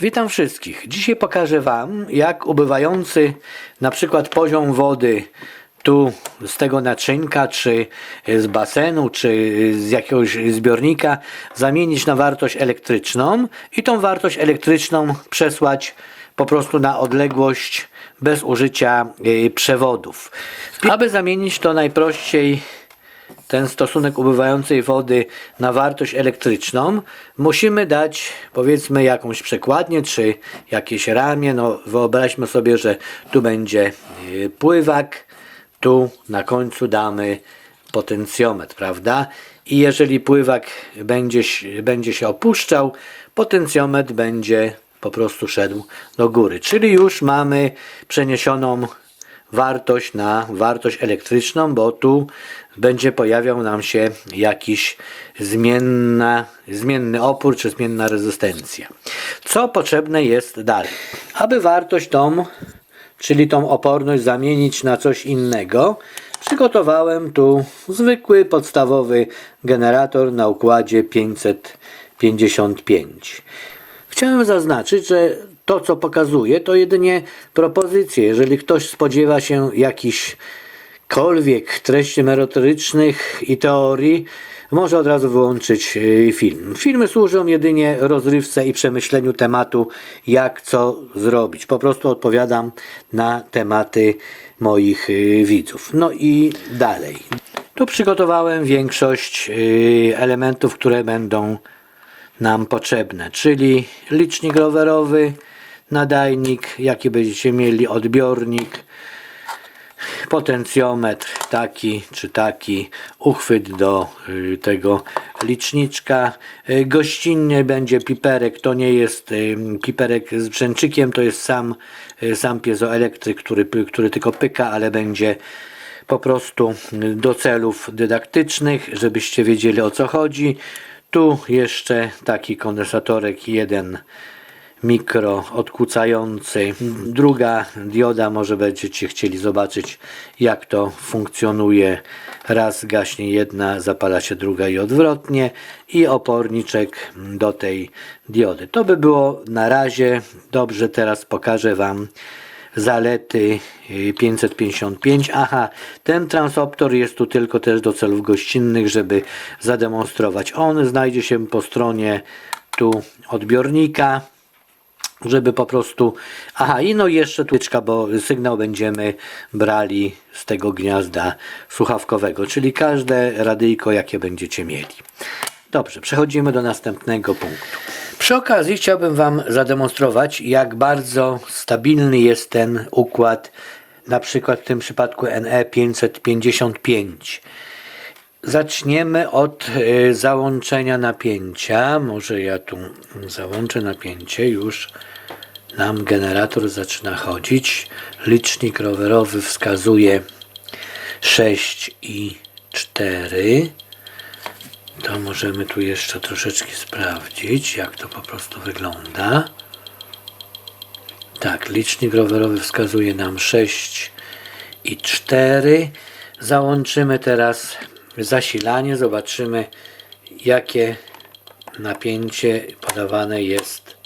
Witam wszystkich. Dzisiaj pokażę Wam, jak ubywający na przykład poziom wody tu z tego naczynka, czy z basenu, czy z jakiegoś zbiornika zamienić na wartość elektryczną i tą wartość elektryczną przesłać po prostu na odległość bez użycia y, przewodów. Aby zamienić to najprościej ten stosunek ubywającej wody na wartość elektryczną, musimy dać powiedzmy jakąś przekładnię czy jakieś ramię. No, wyobraźmy sobie, że tu będzie y, pływak, tu na końcu damy potencjometr, prawda? I jeżeli pływak będzie, będzie się opuszczał, potencjometr będzie po prostu szedł do góry. Czyli już mamy przeniesioną wartość na wartość elektryczną, bo tu będzie pojawiał nam się jakiś zmienna, zmienny opór czy zmienna rezystencja. Co potrzebne jest dalej? Aby wartość tą, czyli tą oporność zamienić na coś innego, przygotowałem tu zwykły podstawowy generator na układzie 555. Chciałem zaznaczyć, że to, co pokazuję, to jedynie propozycje. Jeżeli ktoś spodziewa się jakichkolwiek treści merytorycznych i teorii, może od razu wyłączyć y, film. Filmy służą jedynie rozrywce i przemyśleniu tematu, jak co zrobić. Po prostu odpowiadam na tematy moich y, widzów. No i dalej. Tu przygotowałem większość y, elementów, które będą nam potrzebne, czyli licznik rowerowy, nadajnik, jaki będziecie mieli, odbiornik, potencjometr taki czy taki, uchwyt do y, tego liczniczka. Y, Gościnnie będzie piperek, to nie jest y, piperek z brzęczykiem, to jest sam, sam piezoelektryk, który, który tylko pyka, ale będzie po prostu do celów dydaktycznych, żebyście wiedzieli o co chodzi. Tu jeszcze taki kondensatorek jeden mikro odkłócający. Druga dioda, może będziecie chcieli zobaczyć jak to funkcjonuje. Raz gaśnie jedna, zapala się druga i odwrotnie i oporniczek do tej diody. To by było na razie. Dobrze, teraz pokażę Wam zalety y, 555. Aha, ten transoptor jest tu tylko też do celów gościnnych, żeby zademonstrować. On znajdzie się po stronie tu odbiornika żeby po prostu. Aha, i no jeszcze tłyczka, bo sygnał będziemy brali z tego gniazda słuchawkowego, czyli każde radyjko, jakie będziecie mieli. Dobrze, przechodzimy do następnego punktu. Przy okazji chciałbym Wam zademonstrować, jak bardzo stabilny jest ten układ, na przykład w tym przypadku E NE 555. Zaczniemy od y, załączenia napięcia. Może ja tu załączę napięcie. Już nam generator zaczyna chodzić. Licznik rowerowy wskazuje 6 i 4. To możemy tu jeszcze troszeczkę sprawdzić, jak to po prostu wygląda. Tak, licznik rowerowy wskazuje nam 6 i 4. Załączymy teraz zasilanie, zobaczymy jakie napięcie podawane jest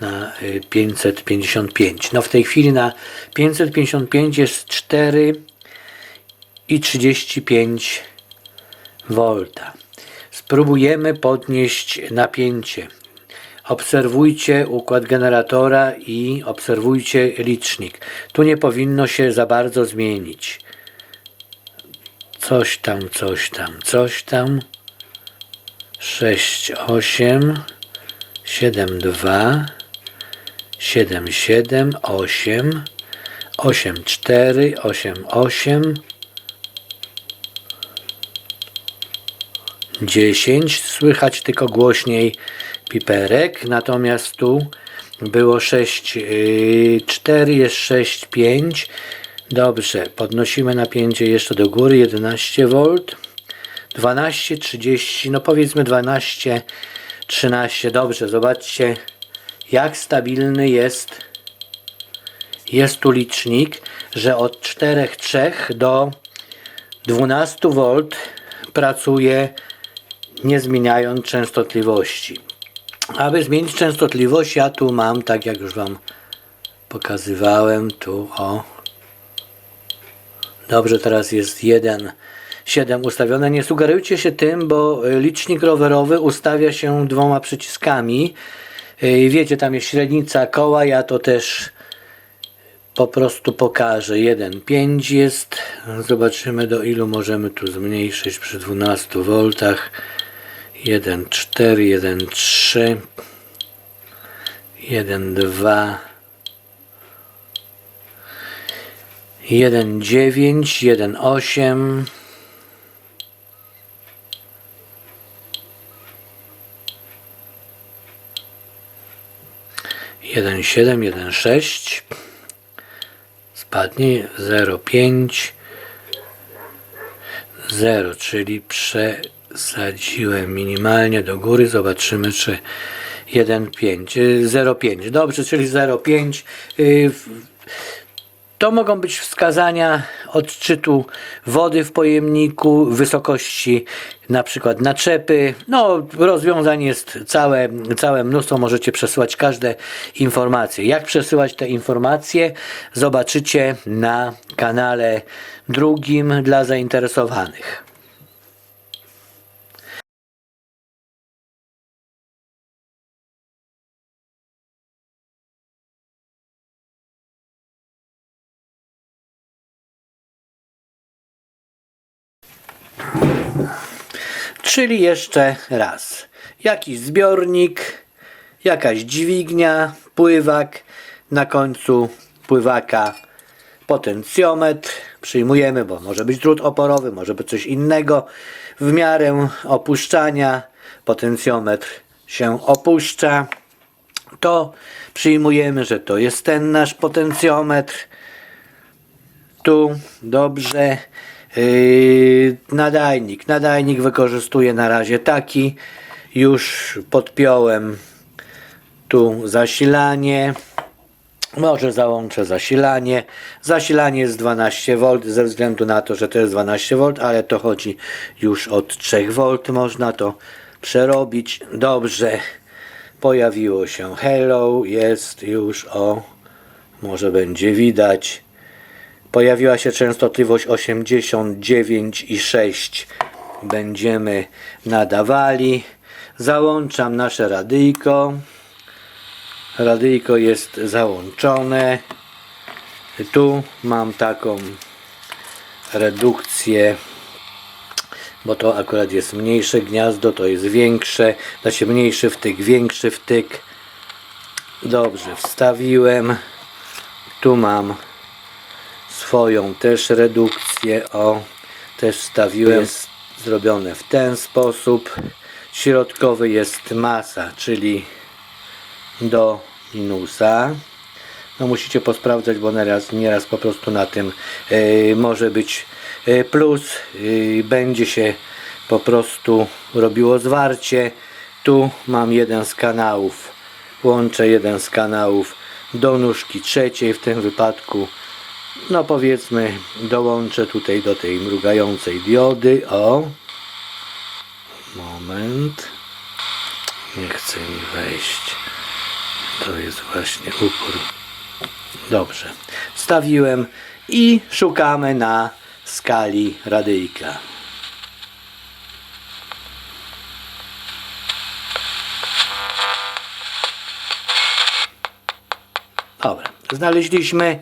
na y, 555. No w tej chwili na 555 jest 4 i 35 V. Spróbujemy podnieść napięcie. Obserwujcie układ generatora i obserwujcie licznik. Tu nie powinno się za bardzo zmienić. Coś tam, coś tam, coś tam. 6, 8, 7, 2, 7, 7, 8, 8, 4, 8, 8, 10. Słychać tylko głośniej piperek, natomiast tu było 6, 4, jest 6, 5. Dobrze, podnosimy napięcie jeszcze do góry, 11 V, 12, 30, no powiedzmy 12, 13. Dobrze, zobaczcie jak stabilny jest jest tu licznik, że od 4,3 do 12 V pracuje nie zmieniając częstotliwości. Aby zmienić częstotliwość, ja tu mam, tak jak już Wam pokazywałem, tu o. Dobrze, teraz jest 1,7 ustawione. Nie sugerujcie się tym, bo y, licznik rowerowy ustawia się dwoma przyciskami. Y, Wiecie, tam jest średnica koła, ja to też po prostu pokażę. 1,5 jest. Zobaczymy do ilu możemy tu zmniejszyć przy 12 V. 1,4, 1,3, 1,2, 1,9, 1,8. Jeden siedem, jeden sześć spadnie 0,5 0, czyli przesadziłem minimalnie do góry. Zobaczymy, czy 1,5 y, 0,5. Dobrze, czyli 0,5. To mogą być wskazania odczytu wody w pojemniku, wysokości na przykład naczepy. No, rozwiązań jest całe, całe mnóstwo, możecie przesyłać każde informacje. Jak przesyłać te informacje, zobaczycie na kanale drugim dla zainteresowanych. Czyli jeszcze raz. Jakiś zbiornik, jakaś dźwignia, pływak, na końcu pływaka potencjometr. Przyjmujemy, bo może być drut oporowy, może być coś innego. W miarę opuszczania potencjometr się opuszcza. To przyjmujemy, że to jest ten nasz potencjometr tu dobrze. Yy, nadajnik. Nadajnik wykorzystuję na razie taki. Już podpiąłem tu zasilanie. Może załączę zasilanie. Zasilanie jest 12V ze względu na to, że to jest 12V, ale to chodzi już od 3V. Można to przerobić. Dobrze. Pojawiło się hello. Jest już o. Może będzie widać. Pojawiła się częstotliwość 89,6. Będziemy nadawali. Załączam nasze radyjko. Radyjko jest załączone. Tu mam taką redukcję, bo to akurat jest mniejsze gniazdo, to jest większe. Znaczy mniejszy wtyk, większy wtyk. Dobrze, wstawiłem. Tu mam swoją też redukcję. O, też wstawiłem. Jest zrobione w ten sposób. Środkowy jest masa, czyli do minusa. No musicie posprawdzać, bo nieraz, nieraz po prostu na tym e, może być e, plus. E, będzie się po prostu robiło zwarcie. Tu mam jeden z kanałów. Łączę jeden z kanałów do nóżki trzeciej w tym wypadku no powiedzmy dołączę tutaj do tej mrugającej diody. O moment. Nie chce mi wejść. To jest właśnie upór. Dobrze. Wstawiłem i szukamy na skali radyjka. Dobra. Znaleźliśmy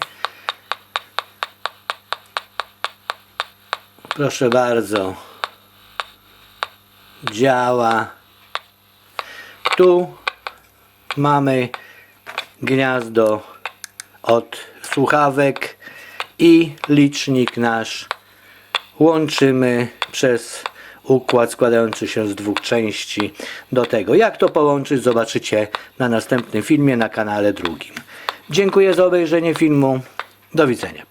Proszę bardzo. Działa. Tu mamy gniazdo od słuchawek i licznik nasz łączymy przez układ składający się z dwóch części do tego. Jak to połączyć zobaczycie na następnym filmie na kanale drugim. Dziękuję za obejrzenie filmu. Do widzenia.